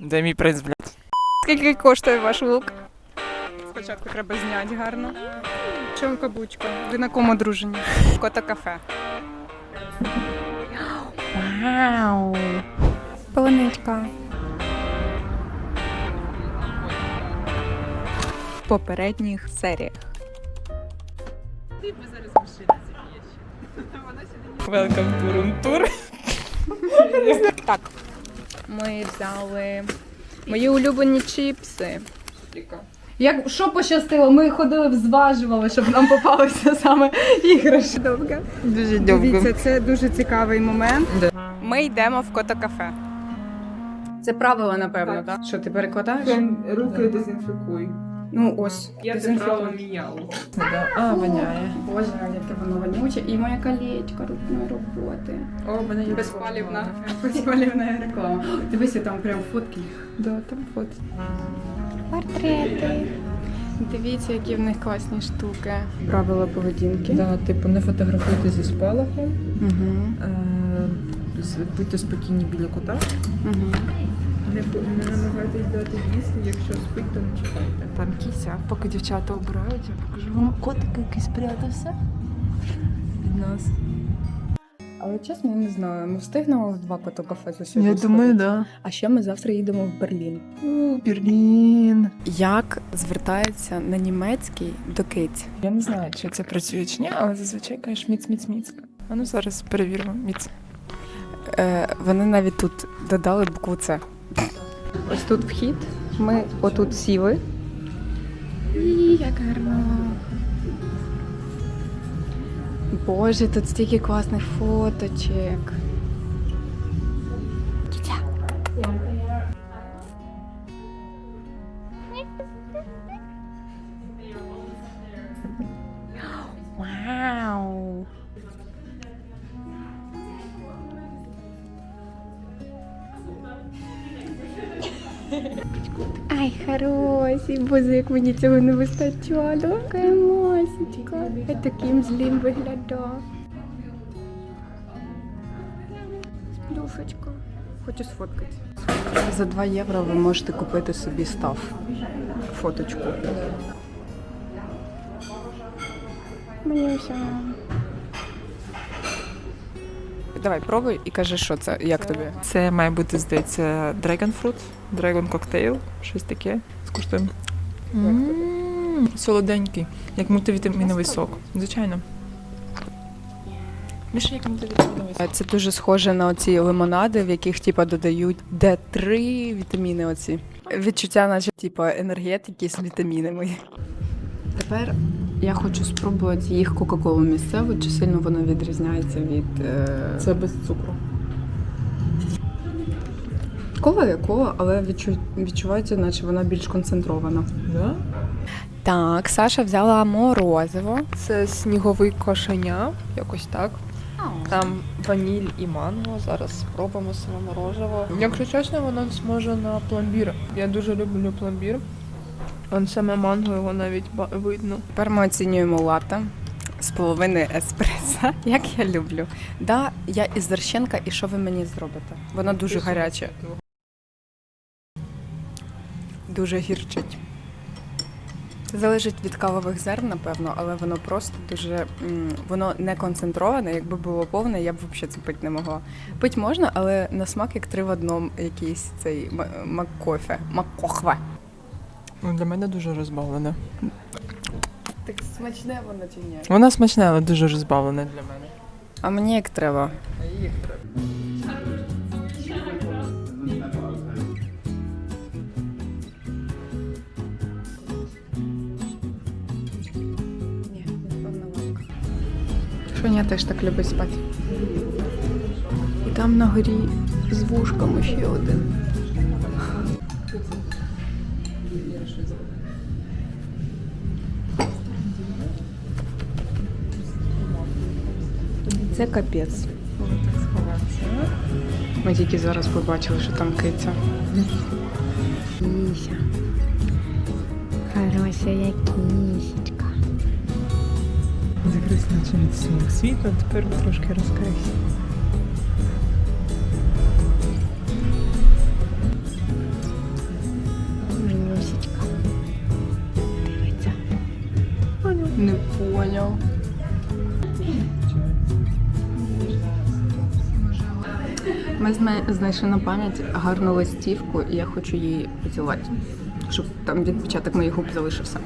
Де мій принц, блядь? Скільки коштує ваш лук? Спочатку треба зняти гарно. Чому каблучка? Ви на кому одружені? Кота кафе. Вау! Полуничка. В попередніх серіях. Welcome to room tour. Так. Ми взяли мої улюблені чіпси. Як що пощастило, ми ходили зважували, щоб нам попалися саме іграшки. Довго. Дуже Дивіться, це дуже цікавий момент. Ми йдемо в кота кафе. Це правило, напевно, так? Що ти перекладаєш? Руки дезінфікуй. Ну ось. дезінфікуй. міняв. А, воняє. Боже, яке воно вонюче. І моя колечко ручної роботи. О, мене є Безпалівна, безпалівна реклама. Дивися, там прям фотки їх. Да, там фот. Портрети. Дивіться, які в них класні штуки. Правила поведінки. Да, типу, не фотографуйте зі спалахом, Угу. е, будьте спокійні біля кота. Угу. Не, не намагайтесь дати їсти, якщо спить, то не чекайте. Там кіся, поки дівчата обирають, я покажу вам котик, який спрятався від нас. Але чесно, я не знаю. Ми встигнемо в два кота кафе за сьогодні. сходити? да. А ще ми завтра їдемо в Берлін. У, Берлін. Як звертається на німецький до киць? Я не знаю, чи це працює чи ні, але зазвичай кажеш міц, міц, міц. А ну зараз перевіримо. Міц. Е, вони навіть тут додали букву С. Ось тут вхід. Ми отут сіли. І як гарно. Боже, тут стільки класних фоточок. Хороший, боже, як мені цього не вистачало. Яка масечка. Я таким злим виглядав. Плюшечка. Хочу сфоткати. За 2 євро ви можете купити собі став. Фоточку. Мені все. Давай, пробуй і кажи, що це, як тобі. Це має бути, здається, Dragon Fruit, Dragon Cocktail, щось таке. Скуштуємо. М, Солоденький, як мультивітаміновий сок. Звичайно. Більше як мультивітаміновий сок. Це дуже схоже на оці лимонади, в яких типа додають Д3 вітаміни. Оці відчуття, наче типа енергетики з вітамінами. Тепер я хочу спробувати їх кока-колу місцеву, чи сильно воно відрізняється від е... Це без цукру. Кола є кола, але відчу... відчувається, наче вона більш концентрована. Да? Так, Саша взяла морозиво. Це сніговий кошеня, якось так. Там ваніль і манго. Зараз спробуємо саме морожево. Якщо чесно, воно схоже на пломбір. Я дуже люблю пломбір. Он саме манго його навіть видно. Тепер ми оцінюємо лата з половини еспресо, як я люблю. Да, я із Зарщенка, і що ви мені зробите? Воно дуже гаряче, дуже гірчить. Залежить від кавових зерн, напевно, але воно просто дуже воно не концентроване. Якби було повне, я б взагалі це пити не могла. Пить можна, але на смак як три в одному якийсь цей маккофе, маккохве. Ну, Для мене дуже розбавлене. Так смачне воно чи ні? Вона смачна, але дуже розбавлене для мене. А мені як треба. А її як треба. Шоня теж так любить спати. І там на горі з вушками ще один. Це капець. Ми тільки зараз побачили, що там киця. Кися. Хороша кісечка. Закрився на від всього світу, тепер трошки розкрився. Дивиться. Не поняв. Ми знайшли на пам'ять гарну листівку, і я хочу її поцілувати, щоб там відпечаток моїх губ залишився.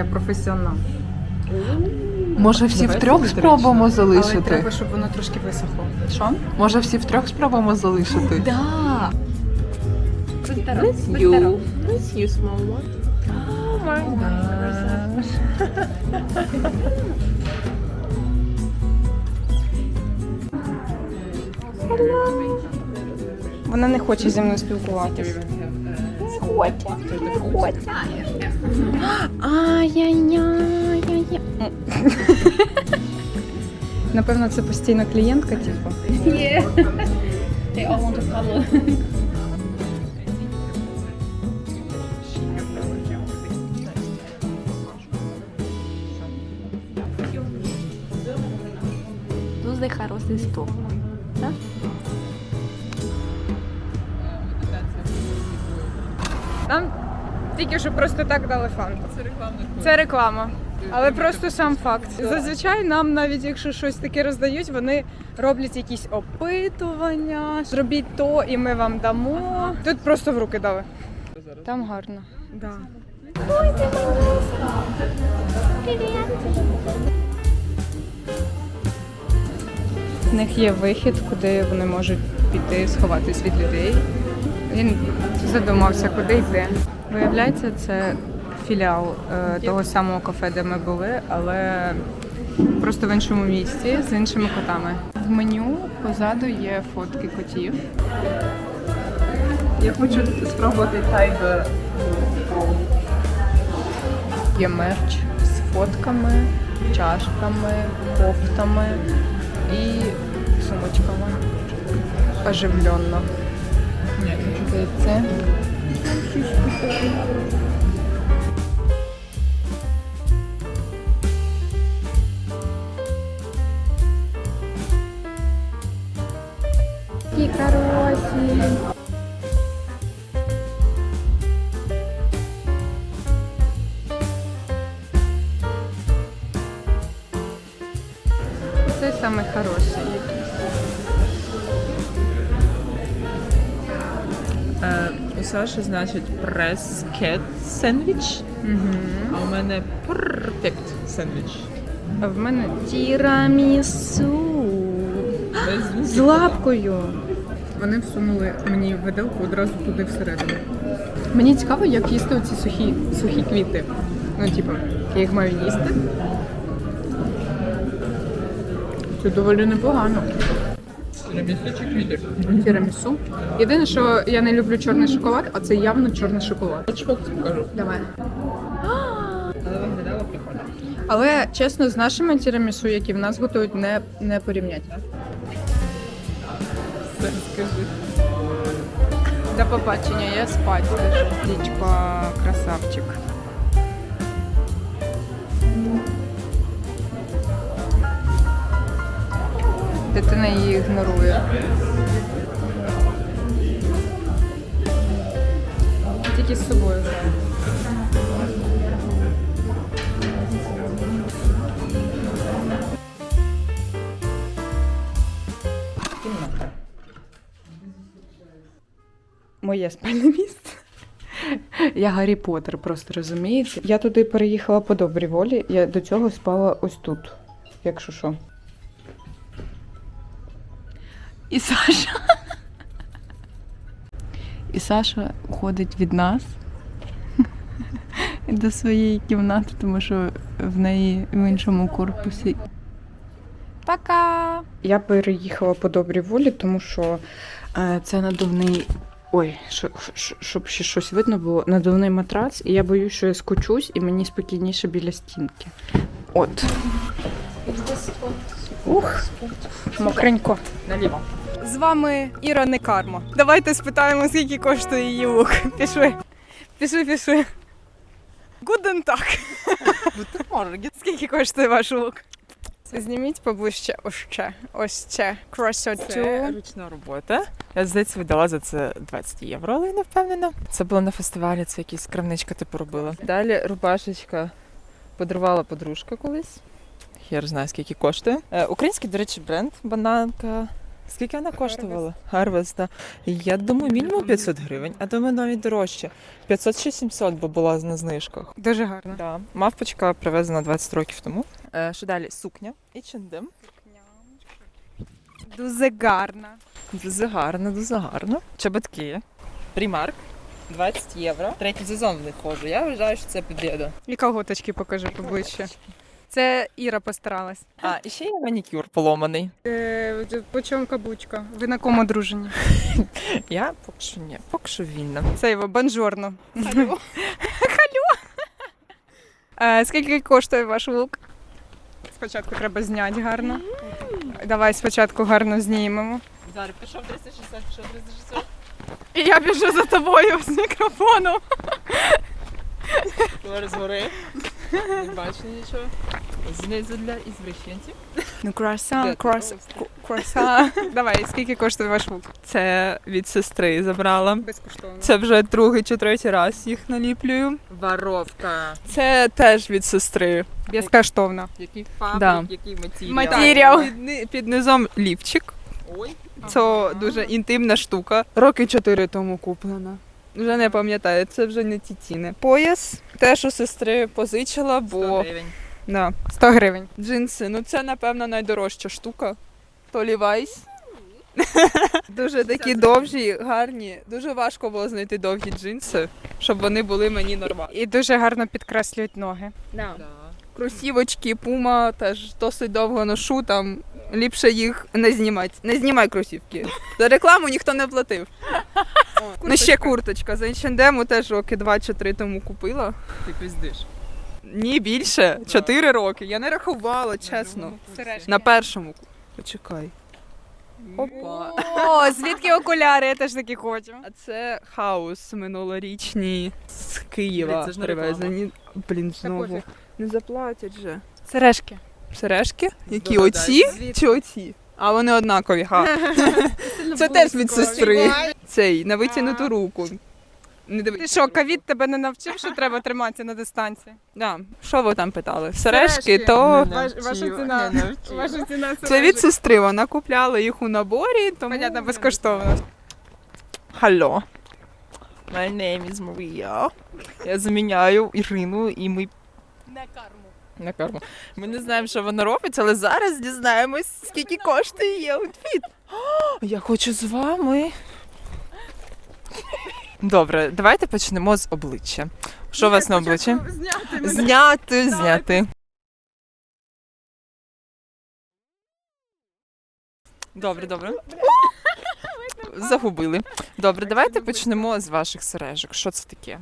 Я професіонал. Може всі Давай втрьох це спробуємо Але залишити? треба, щоб воно трошки висохло. Що? Може всі втрьох спробуємо залишити? Да. Let's you. Let's you small one. Oh my gosh. Вона не хоче зі мною спілкуватися. Ай-яй-яй-яй-яй. Напевно, це постійна клієнтка, типу. They all want to cuddle. Дуже хороший стол. Тільки що просто так дали фанту. Це реклама. Це реклама. Але просто сам факт. Зазвичай нам, навіть якщо щось таке роздають, вони роблять якісь опитування. Зробіть то, і ми вам дамо. Тут просто в руки дали. Там гарно. Да. В них є вихід, куди вони можуть піти, сховатись від людей. Він задумався, куди йде. Виявляється, це філіал е, того самого кафе, де ми були, але просто в іншому місці з іншими котами. В меню позаду є фотки котів. Я хочу спробувати тайгер. Є мерч з фотками, чашками, кофтами і сумочками. Оживленно. Це. Такі хороші. Це Саші, значить, прес-кет сендвіч, а у мене перфект сендвіч. А в мене тірамісу. З лапкою. Вони всунули мені виделку одразу туди всередину. Мені цікаво, як їсти оці сухі, сухі квіти. Ну, типу, я їх маю їсти. Це доволі непогано. Тірамісу. Єдине, що я не люблю чорний шоколад, а це явно чорний шоколад. Фотку покажу. Давай. Але виглядало прикольно. Але чесно, з нашими тірамісу, які в нас готують, не, не порівнять. Все скажи. До побачення, я спать лежу. Дічко, красавчик. Дитина її ігнорує. Тільки з собою. Моє спальне місце. Я Гаррі Поттер, просто розумієте. Я туди переїхала по добрій волі. Я до цього спала ось тут, якщо що. І Саша. І Саша уходить від нас до своєї кімнати, тому що в неї в іншому корпусі. Пока! Я переїхала по добрій волі, тому що е, це надувний. Ой, що- що- щоб ще щось видно було, надувний матрац, і я боюсь, що я скочусь, і мені спокійніше біля стінки. От. Ух, мокренько. Наліво. З вами Іра Некарма. Давайте спитаємо, скільки коштує її лук. Пішли. Пішли, пішли. Гуден так. Скільки коштує ваш лук? Зніміть поближче ось це. Ось це. Красоту. Це ручна робота. Я здається віддала за це 20 євро, але я не впевнена. Це було на фестивалі, це якісь крамничка типу робила. Далі рубашечка подарувала подружка колись. Хер знає, скільки коштує. Е, український, до речі, бренд бананка. Скільки вона коштувала? Так. Я думаю, мінімум 500 гривень, а думаю, навіть дорожче. 500 чи 700, бо була на знижках. Дуже гарно. Да. Мавпочка привезена 20 років тому. Е, що далі? Сукня і чендем. Дуже гарна. Дуже гарно, дуже гарно. Чоботки. Примарк. 20 євро. Третій сезон в них ходжу. Я вважаю, що це під'єда. І колготочки покажи поближче. Це Іра постаралась. А, і ще є манікюр поломаний. Е, по чому каблучка? Ви на кому дружені? Я поки що ні, поки що вільна. Це його бонжорно. Халю. Халю. Е, скільки коштує ваш лук? Спочатку треба зняти гарно. Давай спочатку гарно знімемо. Зараз пішов 360, пішов 360. І я біжу за тобою з мікрофоном. Згори. Не бачу нічого. Знизу для ізвращенців. Ну, круасан, круасан. Давай, скільки коштує ваш лук? Це від сестри забрала. Безкоштовно. Це вже другий чи третій раз їх наліплюю. Воровка. Це теж від сестри. Безкоштовно. Який фабрик, Да. який матеріал. Матеріал. Під, ни- під низом лівчик. Ой. Це дуже інтимна штука. Роки чотири тому куплена. Вже не пам'ятаю, це вже не ті ціни. Пояс теж у сестри позичила, 100 бо гривень. Да. 100 гривень. джинси. Ну це напевно найдорожча штука. То Levi's. Дуже такі довжі, гарні. Дуже важко було знайти довгі джинси, щоб вони були мені нормальні. І дуже гарно підкреслюють ноги. Да. Кросівочки, пума теж досить довго ношу, там ліпше їх не знімати. Не знімай кросівки. За рекламу ніхто не платив. Ну ще курточка. За H&M теж роки два чи три тому купила. Ти пиздиш. Ні, більше. Чотири роки. Я не рахувала, чесно. На першому. Почекай. Опа. О, звідки окуляри? Я теж такі хочу. А це хаус минулорічні з Києва це ж не привезені. Блін, знову. пофіг. Не заплатять же. Сережки. Сережки? Які оці чи оці? А вони однакові, ха. Це теж від сестри. Цей на витягнуту руку. Не Ти що, ковід тебе не навчив, що треба триматися на дистанції? Да. Що ви там питали? Сережки, Сережки. то Не навчила, ваша ціна. не навчила. Ваша ціна це від сестри. Вона купляла їх у наборі, тому Понятно, безкоштовно. Алло. My name is Maria. Я заміняю Ірину і ми Не карму. на карму. Ми не знаємо, що вона робить, але зараз дізнаємось, скільки коштує її аутфіт. О, Я хочу з вами. Добре, давайте почнемо з обличчя. Що у вас на обличчі? Зняти. Зняти, зняти. Добре, добре. Загубили. Добре, давайте почнемо з ваших сережок. Що це таке?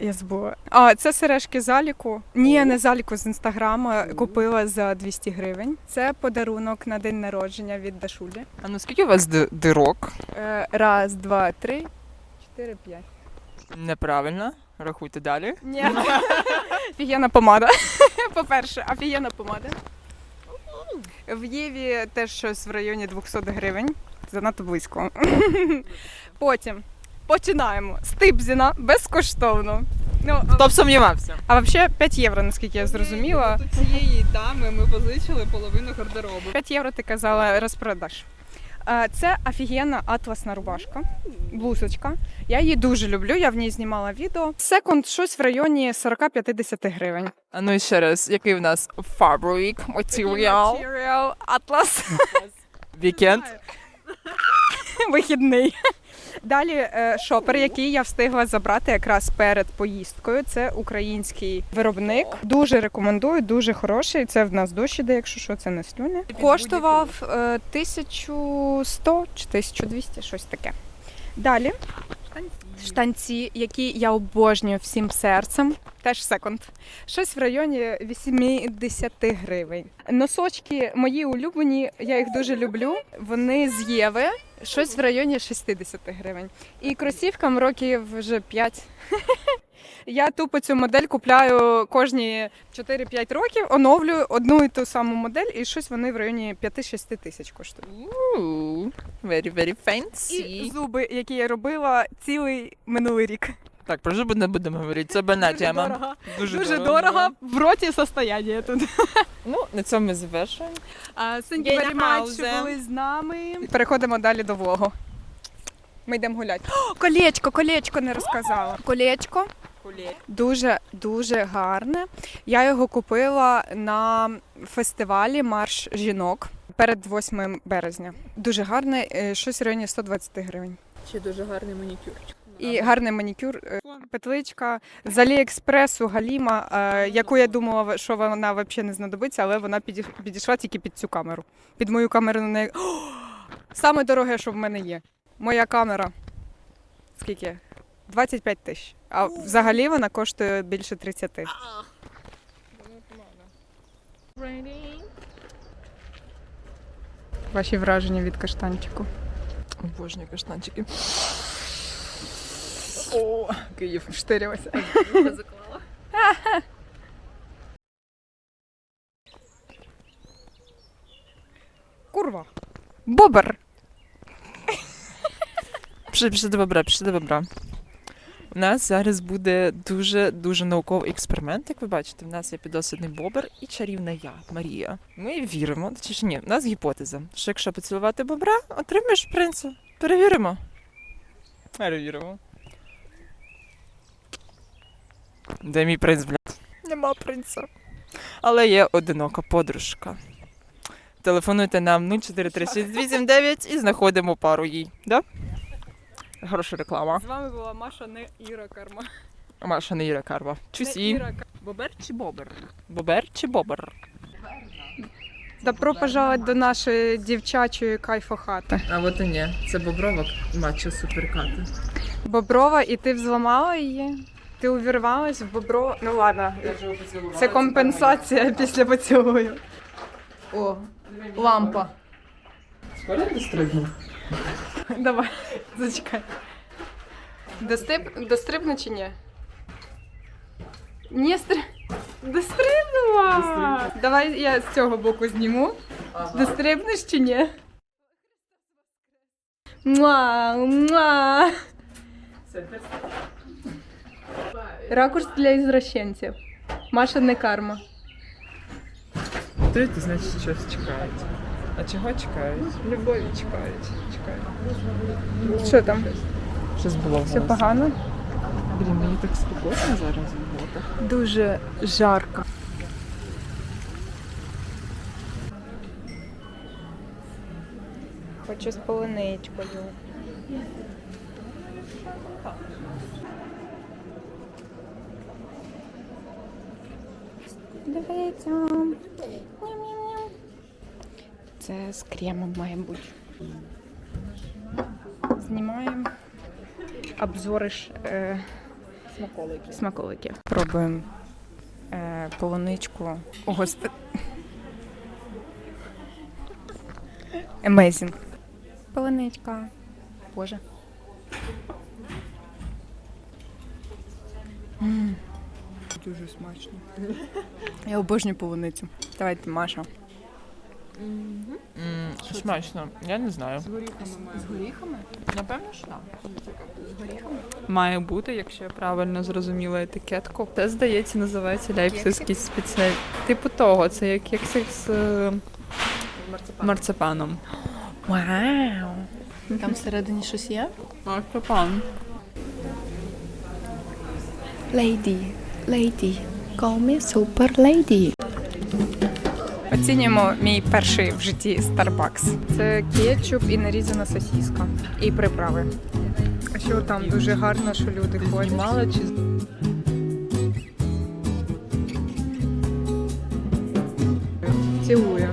Я забула. А, це сережки заліку. Ні, не заліку з інстаграма. Купила за 200 гривень. Це подарунок на день народження від Дашулі. А ну скільки у вас ди- дирок? Е, раз, два, три, чотири, п'ять. Неправильно. Рахуйте далі. Ні. Офігенна помада. По-перше, офігенна помада. В Єві теж щось в районі 200 гривень. Занадто близько. Потім починаємо з Типзіна безкоштовно. Ну, Хто б сумнівався? а взагалі 5 євро, наскільки я зрозуміла. Тут цієї дами ми позичили половину гардеробу. 5 євро ти казала розпродаж. Е, Це офігенна атласна рубашка, блузочка. Я її дуже люблю, я в ній знімала відео. Секунд щось в районі 40-50 гривень. А ну і ще раз, який в нас фабрик, матеріал? Матеріал, атлас. Вікенд. Вихідний. Далі е, шопер, який я встигла забрати якраз перед поїздкою. Це український виробник. Дуже рекомендую, дуже хороший. Це в нас дощ іде, якщо що, це не слюни. Коштував е, 1100 чи 1200, щось таке. Далі штанці, які я обожнюю всім серцем. Теж секунд. Щось в районі 80 гривень. Носочки мої улюблені, я їх дуже люблю. Вони з Єви. Щось в районі 60 гривень. І кросівкам років вже 5. Я тупо цю модель купляю кожні 4-5 років, оновлюю одну і ту саму модель, і щось вони в районі 5-6 тисяч коштують. Ooh, very, very І зуби, які я робила цілий минулий рік. Так, про жопу не будемо говорити, це банальна тема. Дуже, Дуже дорого. В роті состояння тут. Ну, на цьому ми завершуємо. Thank you very much, що були з нами. Переходимо далі до влогу. Ми йдемо гуляти. О, колечко, колечко не розказала. Колечко дуже дуже гарне. Я його купила на фестивалі Марш жінок перед 8 березня. Дуже гарне, е, щось в районі 120 гривень. Ще дуже гарний манікюрчик. І гарний манікюр, е, петличка з Аліекспресу Галіма, е, яку я думала, що вона взагалі не знадобиться, але вона підійшла тільки під цю камеру. Під мою камеру на неї. О! Саме дороге, що в мене є. Моя камера. Скільки? 25 тисяч. А взагалі вона коштує більше 30. Ваші враження від каштанчику. Обожнюю каштанчики. О, Київ. Вштирилася. Курва. Бобер. Пішли, пішли до бобра, пішли до бобра. У нас зараз буде дуже дуже науковий експеримент. Як ви бачите, в нас є піддослідний бобер і чарівна я, Марія. Ми віримо, чи ж ні, у нас гіпотеза, що якщо поцілувати бобра, отримаєш принца. Перевіримо. Перевіримо. Де мій принц, блядь? Нема принца. Але є одинока подружка. Телефонуйте нам 043689 і знаходимо пару їй. Да? Хороша реклама. З вами була Маша, не Іра Карма. Маша не Іра Карва. Чусі. Бобер чи бобер? Бобер чи бобер? Добро пожаловать до нашої дівчачої кайфохати. А от і ні. Це боброва матча суперкати. Боброва, і ти взламала її? Ти увірвалась в бобро. Ну ладно, це компенсація після поцілую. О, лампа. Скоро не стрибнув? Давай, зачекай. Достриб... Дострибну чи ні? Ні, стри... Дострибнула! Давай я з цього боку зніму. Дострибнеш чи ні? Муа, муа. Ракурс для извращенців. Маша не карма. Третє, значить, щось чекають. А чого чекають? Любові чекають. Чекають. Що там? Щось було Все погано? Блін, мені так спокійно зараз в роботах. Дуже жарко. Хочу з полуничкою. Дивіться. Ням-ням-ням. Це з кремом має бути. Знімаємо обзори ж, е, смаколиків. Пробуємо е, полуничку. О, господи. Amazing. Полуничка. Боже. Дуже смачно. Я обожнюю полуницю. Давайте, Маша. М, Смачно, я не знаю. З горіхами? Напевно, що так. Має бути, якщо я правильно зрозуміла етикетку. Це, здається, називається ляйпцизький спеціаль. Типу того, це як кексик з е, марципаном. Вау! Там всередині щось є? Марципан. Lady, lady, call me super lady. Оцінюємо мій перший в житті Starbucks. Це кетчуп і нарізана сосіска. І приправи. А що там дуже гарно, що люди ходять. Знімала чи Цілує.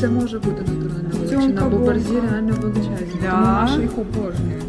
це може бути натуральна величина, бо борзі реально величезні. Да. їх обожнюють.